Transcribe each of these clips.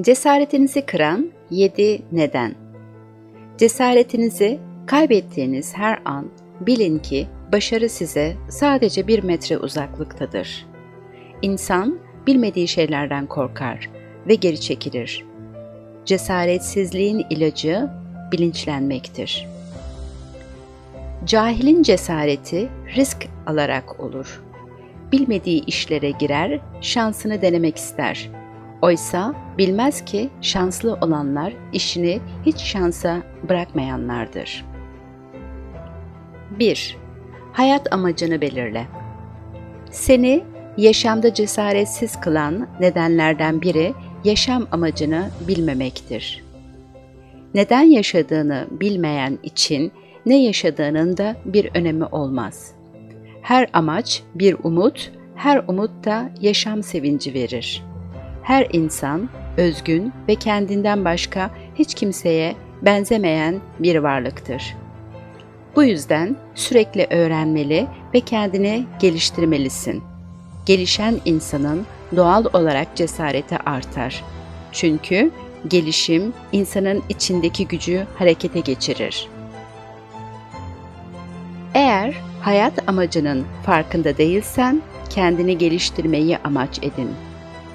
Cesaretinizi kıran 7 neden. Cesaretinizi kaybettiğiniz her an bilin ki başarı size sadece bir metre uzaklıktadır. İnsan bilmediği şeylerden korkar ve geri çekilir. Cesaretsizliğin ilacı bilinçlenmektir. Cahilin cesareti risk alarak olur. Bilmediği işlere girer, şansını denemek ister. Oysa bilmez ki şanslı olanlar işini hiç şansa bırakmayanlardır. 1. Hayat amacını belirle. Seni yaşamda cesaretsiz kılan nedenlerden biri yaşam amacını bilmemektir. Neden yaşadığını bilmeyen için ne yaşadığının da bir önemi olmaz. Her amaç bir umut, her umut da yaşam sevinci verir. Her insan özgün ve kendinden başka hiç kimseye benzemeyen bir varlıktır. Bu yüzden sürekli öğrenmeli ve kendini geliştirmelisin. Gelişen insanın doğal olarak cesareti artar. Çünkü gelişim insanın içindeki gücü harekete geçirir. Eğer hayat amacının farkında değilsen kendini geliştirmeyi amaç edin.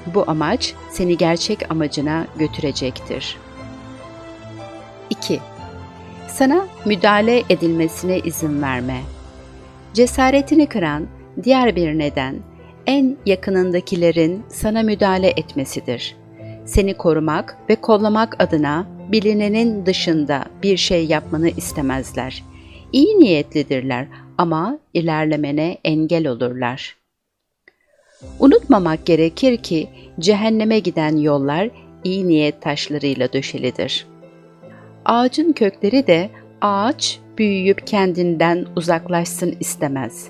Bu amaç seni gerçek amacına götürecektir. 2. Sana müdahale edilmesine izin verme. Cesaretini kıran diğer bir neden en yakınındakilerin sana müdahale etmesidir. Seni korumak ve kollamak adına bilinenin dışında bir şey yapmanı istemezler. İyi niyetlidirler ama ilerlemene engel olurlar. Unutmamak gerekir ki cehenneme giden yollar iyi niyet taşlarıyla döşelidir. Ağacın kökleri de ağaç büyüyüp kendinden uzaklaşsın istemez.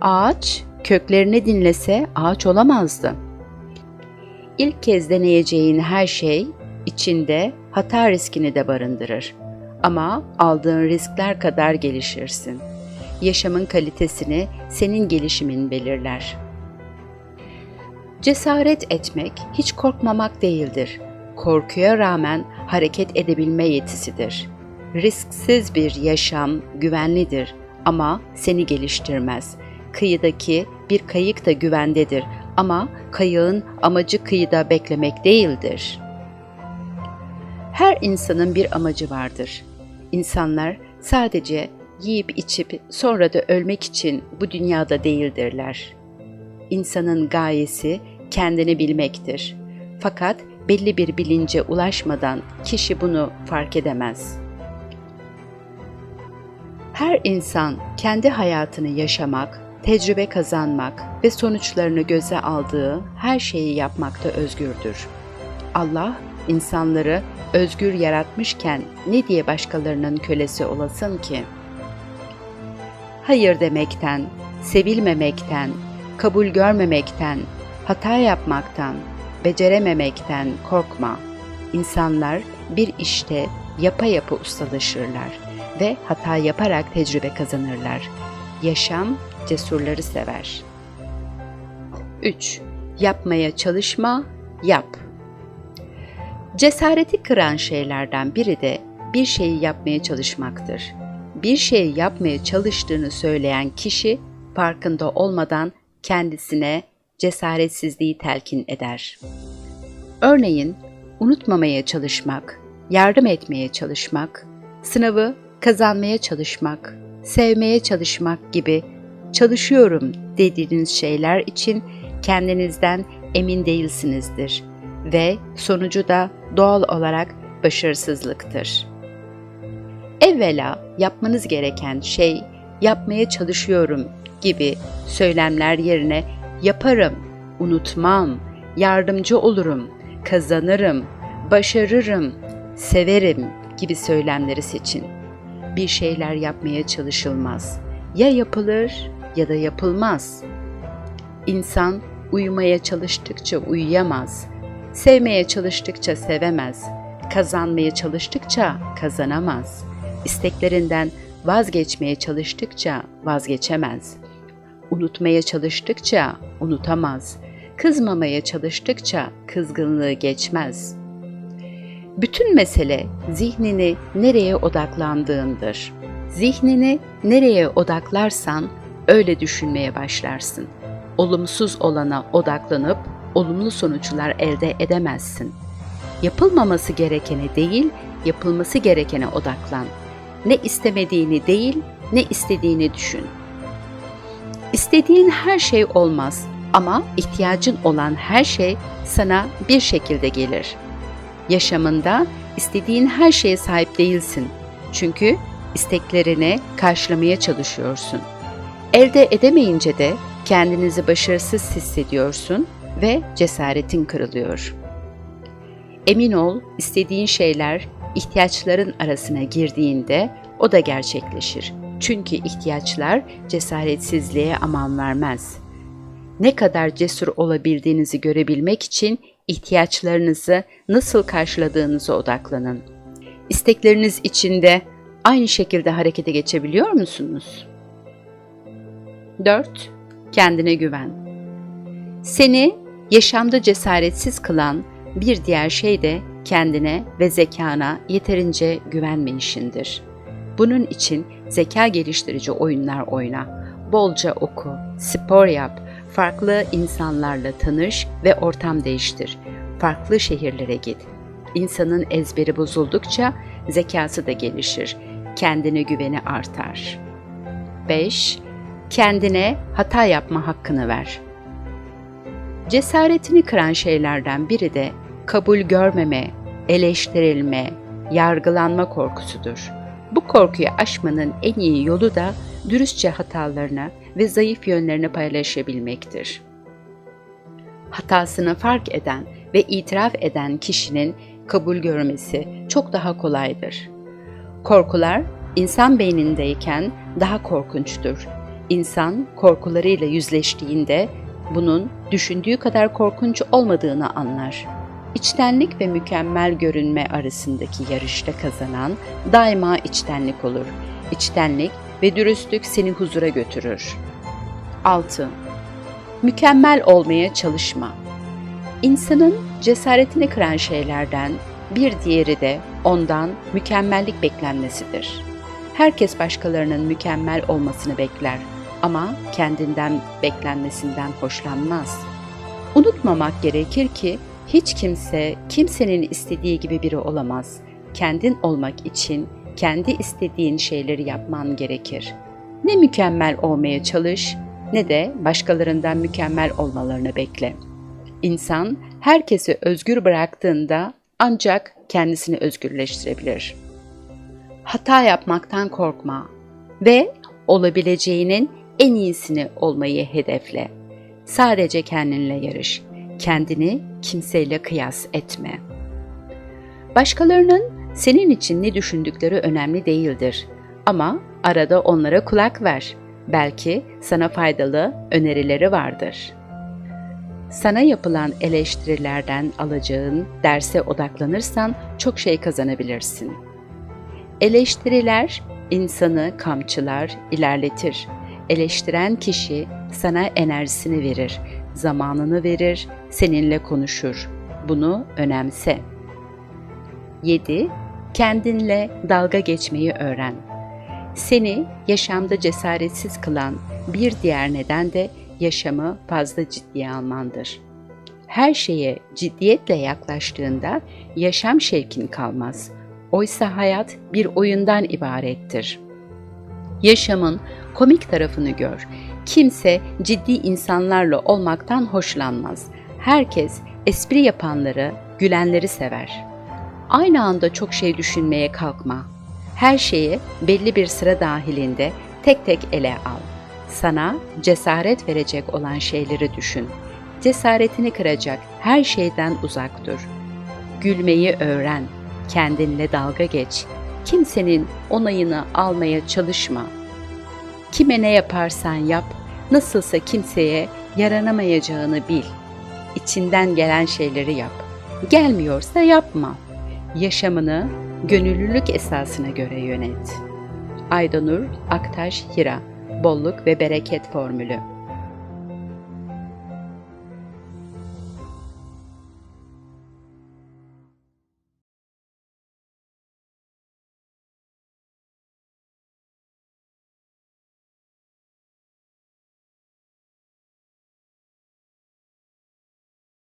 Ağaç köklerini dinlese ağaç olamazdı. İlk kez deneyeceğin her şey içinde hata riskini de barındırır. Ama aldığın riskler kadar gelişirsin. Yaşamın kalitesini senin gelişimin belirler. Cesaret etmek hiç korkmamak değildir. Korkuya rağmen hareket edebilme yetisidir. Risksiz bir yaşam güvenlidir ama seni geliştirmez. Kıyıdaki bir kayık da güvendedir ama kayığın amacı kıyıda beklemek değildir. Her insanın bir amacı vardır. İnsanlar sadece yiyip içip sonra da ölmek için bu dünyada değildirler. İnsanın gayesi kendini bilmektir. Fakat belli bir bilince ulaşmadan kişi bunu fark edemez. Her insan kendi hayatını yaşamak, tecrübe kazanmak ve sonuçlarını göze aldığı her şeyi yapmakta özgürdür. Allah insanları özgür yaratmışken ne diye başkalarının kölesi olasın ki? Hayır demekten, sevilmemekten, kabul görmemekten, hata yapmaktan, becerememekten korkma. İnsanlar bir işte yapa yapa ustalaşırlar ve hata yaparak tecrübe kazanırlar. Yaşam cesurları sever. 3. Yapmaya çalışma, yap. Cesareti kıran şeylerden biri de bir şeyi yapmaya çalışmaktır. Bir şey yapmaya çalıştığını söyleyen kişi farkında olmadan kendisine cesaretsizliği telkin eder. Örneğin unutmamaya çalışmak, yardım etmeye çalışmak, sınavı kazanmaya çalışmak, sevmeye çalışmak gibi çalışıyorum dediğiniz şeyler için kendinizden emin değilsinizdir ve sonucu da doğal olarak başarısızlıktır. Evvela yapmanız gereken şey yapmaya çalışıyorum gibi söylemler yerine yaparım, unutmam, yardımcı olurum, kazanırım, başarırım, severim gibi söylemleri seçin. Bir şeyler yapmaya çalışılmaz. Ya yapılır ya da yapılmaz. İnsan uyumaya çalıştıkça uyuyamaz. Sevmeye çalıştıkça sevemez. Kazanmaya çalıştıkça kazanamaz. İsteklerinden vazgeçmeye çalıştıkça vazgeçemez. Unutmaya çalıştıkça unutamaz. Kızmamaya çalıştıkça kızgınlığı geçmez. Bütün mesele zihnini nereye odaklandığındır. Zihnini nereye odaklarsan öyle düşünmeye başlarsın. Olumsuz olana odaklanıp olumlu sonuçlar elde edemezsin. Yapılmaması gerekene değil, yapılması gerekene odaklan. Ne istemediğini değil, ne istediğini düşün. İstediğin her şey olmaz ama ihtiyacın olan her şey sana bir şekilde gelir. Yaşamında istediğin her şeye sahip değilsin. Çünkü isteklerini karşılamaya çalışıyorsun. Elde edemeyince de kendinizi başarısız hissediyorsun ve cesaretin kırılıyor. Emin ol, istediğin şeyler ihtiyaçların arasına girdiğinde o da gerçekleşir. Çünkü ihtiyaçlar cesaretsizliğe aman vermez. Ne kadar cesur olabildiğinizi görebilmek için ihtiyaçlarınızı nasıl karşıladığınıza odaklanın. İstekleriniz içinde aynı şekilde harekete geçebiliyor musunuz? 4. Kendine güven. Seni yaşamda cesaretsiz kılan bir diğer şey de kendine ve zekana yeterince güvenmeyişindir. Bunun için zeka geliştirici oyunlar oyna, bolca oku, spor yap, farklı insanlarla tanış ve ortam değiştir. Farklı şehirlere git. İnsanın ezberi bozuldukça zekası da gelişir. Kendine güveni artar. 5. Kendine hata yapma hakkını ver. Cesaretini kıran şeylerden biri de kabul görmeme, eleştirilme, yargılanma korkusudur. Bu korkuyu aşmanın en iyi yolu da dürüstçe hatalarına ve zayıf yönlerini paylaşabilmektir. Hatasını fark eden ve itiraf eden kişinin kabul görmesi çok daha kolaydır. Korkular insan beynindeyken daha korkunçtur. İnsan korkularıyla yüzleştiğinde bunun düşündüğü kadar korkunç olmadığını anlar. İçtenlik ve mükemmel görünme arasındaki yarışta kazanan daima içtenlik olur. İçtenlik ve dürüstlük seni huzura götürür. 6. Mükemmel olmaya çalışma. İnsanın cesaretini kıran şeylerden bir diğeri de ondan mükemmellik beklenmesidir. Herkes başkalarının mükemmel olmasını bekler ama kendinden beklenmesinden hoşlanmaz. Unutmamak gerekir ki hiç kimse kimsenin istediği gibi biri olamaz. Kendin olmak için kendi istediğin şeyleri yapman gerekir. Ne mükemmel olmaya çalış ne de başkalarından mükemmel olmalarını bekle. İnsan herkesi özgür bıraktığında ancak kendisini özgürleştirebilir. Hata yapmaktan korkma ve olabileceğinin en iyisini olmayı hedefle. Sadece kendinle yarış. Kendini kimseyle kıyas etme. Başkalarının senin için ne düşündükleri önemli değildir. Ama arada onlara kulak ver. Belki sana faydalı önerileri vardır. Sana yapılan eleştirilerden alacağın derse odaklanırsan çok şey kazanabilirsin. Eleştiriler insanı kamçılar, ilerletir. Eleştiren kişi sana enerjisini verir, zamanını verir, seninle konuşur. Bunu önemse. 7. Kendinle dalga geçmeyi öğren. Seni yaşamda cesaretsiz kılan bir diğer neden de yaşamı fazla ciddiye almandır. Her şeye ciddiyetle yaklaştığında yaşam şevkin kalmaz. Oysa hayat bir oyundan ibarettir. Yaşamın komik tarafını gör. Kimse ciddi insanlarla olmaktan hoşlanmaz. Herkes espri yapanları, gülenleri sever. Aynı anda çok şey düşünmeye kalkma. Her şeyi belli bir sıra dahilinde tek tek ele al. Sana cesaret verecek olan şeyleri düşün. Cesaretini kıracak her şeyden uzak dur. Gülmeyi öğren. Kendinle dalga geç. Kimsenin onayını almaya çalışma. Kime ne yaparsan yap, nasılsa kimseye yaranamayacağını bil. İçinden gelen şeyleri yap. Gelmiyorsa yapma. Yaşamını gönüllülük esasına göre yönet. Aydanur Aktaş Hira Bolluk ve Bereket Formülü